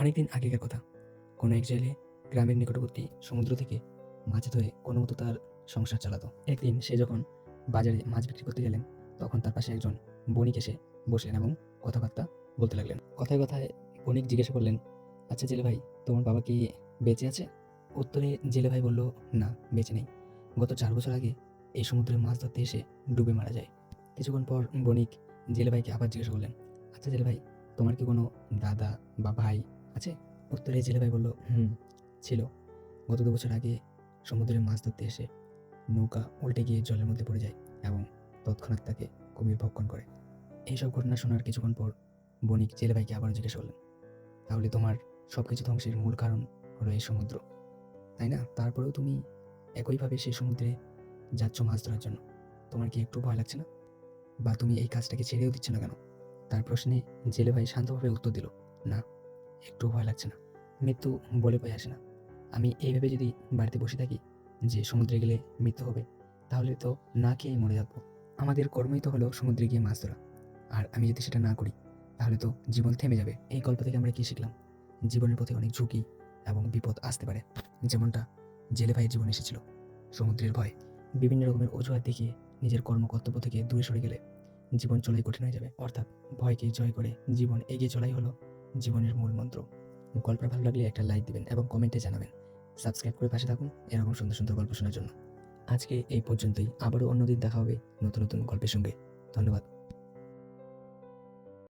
অনেকদিন আগেকার কথা। কোনো এক জেলে গ্রামের নিকটবর্তী সমুদ্র থেকে মাছ ধরে কোনো মতো তার সংসার চালাতো। একদিন সে যখন বাজারে মাছ বিক্রি করতে গেলেন, তখন তার পাশে একজন বণিক এসে বসলেন এবং কথাবার্তা বলতে লাগলেন। কথায় কথায় বণিক জিজ্ঞাসা করলেন আচ্ছা জেলে ভাই, তোমার বাবা কি বেঁচে আছে? উত্তরে জেলে ভাই বলল, না, বেঁচে নেই। গত চার বছর আগে এই সমুদ্রে মাছ ধরতে এসে ডুবে মারা যায়। কিছুক্ষণ পর বণিক জেলে ভাইকে আবার জিজ্ঞাসা করলেন আচ্ছা জেলে ভাই, তোমার কি কোনো দাদা বা ভাই আছে উত্তরে জেলে ভাই বলল, হুম, ছিল। গত দু বছর আগে সমুদ্রে মাছ ধরতে এসে নৌকা উল্টে গিয়ে জলের মধ্যে পড়ে যায় এবং তৎক্ষণাৎ তাকে কুমির ভক্ষণ করে। এইসব ঘটনা শোনার কিছুক্ষণ পর বণিক জেলে ভাইকে আবারও জিজ্ঞেস করলেন, তাহলে তোমার সব কিছু ধ্বংসের মূল কারণ হলো এই সমুদ্র, তাই না? তারপরেও তুমি একইভাবে সেই সমুদ্রে যাচ্ছ মাছ ধরার জন্য। তোমার কি একটু ভয় লাগছে না? বা তুমি এই কাজটাকে ছেড়েও দিচ্ছ না কেন? তার প্রশ্নে জেলে ভাই শান্তভাবে উত্তর দিল, না। একটু ভয় লাগছে না। মৃত্যু বলে বয়ে আসে না। আমি এইভাবে যদি বাড়িতে বসে থাকি যে সমুদ্রে গেলে মৃত্যু হবে, তাহলে তো না খেয়ে মরে যাব। আমাদের কর্মই তো হলো সমুদ্রে গিয়ে মাছ ধরা। আর আমি যদি সেটা না করি, তাহলে তো জীবন থেমে যাবে। এই গল্প থেকে আমরা কী শিখলাম? জীবনের পথে অনেক ঝুঁকি এবং বিপদ আসতে পারে। যেমনটা জেলে ভাইয়ের জীবন এসেছিল। সমুদ্রের ভয় বিভিন্ন রকমের অজুহাত দেখিয়ে নিজের কর্মকর্তব্য থেকে দূরে সরে গেলে জীবন চলাই কঠিন হয়ে যাবে। অর্থাৎ ভয়কে জয় করে জীবন এগিয়ে চলাই হলো জীবনের মূল মন্ত্র। গল্পটা ভালো লাগলে একটা লাইক দিবেন এবং কমেন্টে জানাবেন। সাবস্ক্রাইব করে পাশে থাকুন এরকম সুন্দর সুন্দর গল্প শোনার জন্য। আজকে এই পর্যন্তই। আবারও অন্যদিন দেখা হবে নতুন নতুন গল্পের সঙ্গে। ধন্যবাদ।